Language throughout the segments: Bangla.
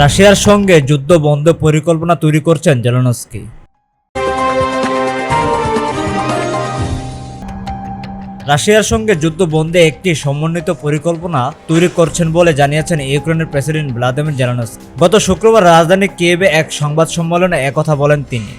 রাশিয়ার সঙ্গে যুদ্ধ বন্ধ পরিকল্পনা তৈরি করছেন জেলনস্কি। রাশিয়ার সঙ্গে যুদ্ধ বন্ধে একটি সমন্বিত পরিকল্পনা তৈরি করছেন বলে জানিয়েছেন ইউক্রেনের প্রেসিডেন্ট ভ্লাদিমির জেলানস্কি। গত শুক্রবার রাজধানী কিয়েভে এক সংবাদ সম্মেলনে একথা বলেন তিনি।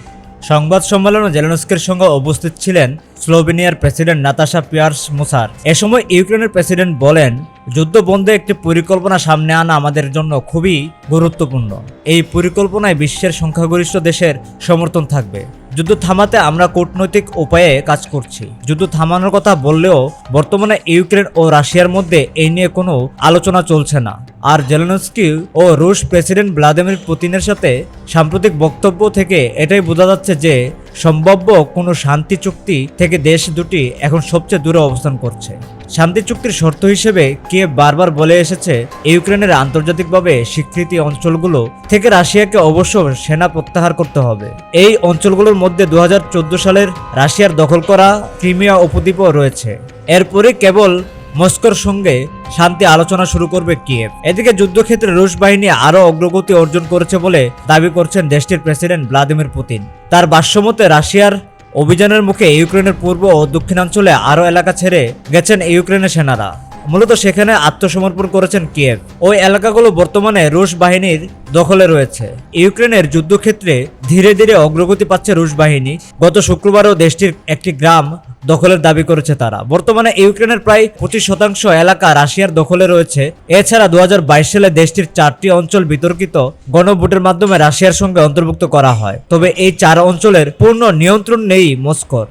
সংবাদ সম্মেলনে জেলেনস্কির সঙ্গে উপস্থিত ছিলেন স্লোভেনিয়ার প্রেসিডেন্ট নাতাশা পিয়ার্স মুসার। এ সময় ইউক্রেনের প্রেসিডেন্ট বলেন যুদ্ধ বন্ধে একটি পরিকল্পনা সামনে আনা আমাদের জন্য খুবই গুরুত্বপূর্ণ। এই পরিকল্পনায় বিশ্বের সংখ্যাগরিষ্ঠ দেশের সমর্থন থাকবে। যুদ্ধ থামাতে আমরা কূটনৈতিক উপায়ে কাজ করছি। যুদ্ধ থামানোর কথা বললেও বর্তমানে ইউক্রেন ও রাশিয়ার মধ্যে এই নিয়ে কোনো আলোচনা চলছে না। আর জেলেনস্কি ও রুশ প্রেসিডেন্ট ভ্লাদিমির পুতিনের সাথে সাম্প্রতিক বক্তব্য থেকে এটাই বোঝা যাচ্ছে যে সম্ভাব্য কোনো শান্তি চুক্তি থেকে দেশ দুটি এখন সবচেয়ে দূরে অবস্থান করছে। শান্তি চুক্তির শর্ত হিসেবে কে বারবার বলে এসেছে ইউক্রেনের আন্তর্জাতিকভাবে স্বীকৃতি অঞ্চলগুলো থেকে রাশিয়াকে অবশ্য সেনা প্রত্যাহার করতে হবে। এই অঞ্চলগুলোর মধ্যে দু হাজার চোদ্দ সালের রাশিয়ার দখল করা ক্রিমিয়া উপদ্বীপও রয়েছে। এরপরে কেবল মস্কোর সঙ্গে শান্তি আলোচনা শুরু করবে কিয়েভ। এদিকে যুদ্ধক্ষেত্রে রুশ বাহিনী আরও অগ্রগতি অর্জন করেছে বলে দাবি করছেন দেশটির প্রেসিডেন্ট ভ্লাদিমির পুতিন। তার ভাষ্যমতে, রাশিয়ার অভিযানের মুখে ইউক্রেনের পূর্ব ও দক্ষিণাঞ্চলে আরও এলাকা ছেড়ে গেছেন ইউক্রেনের সেনারা। মূলত সেখানে আত্মসমর্পণ করেছেন কিয়েভ। ওই এলাকাগুলো বর্তমানে রুশ বাহিনীর দখলে রয়েছে। ইউক্রেনের যুদ্ধক্ষেত্রে ধীরে ধীরে অগ্রগতি পাচ্ছে রুশ বাহিনী। গত শুক্রবারও দেশটির একটি গ্রাম দখলের দাবি করেছে তারা। বর্তমানে ইউক্রেনের প্রায় পঁচিশ শতাংশ এলাকা রাশিয়ার দখলে রয়েছে। এছাড়া দু হাজার বাইশ সালে দেশটির চারটি অঞ্চল বিতর্কিত গণভোটের মাধ্যমে রাশিয়ার সঙ্গে অন্তর্ভুক্ত করা হয়। তবে এই চার অঞ্চলের পূর্ণ নিয়ন্ত্রণ নেই মস্কোর।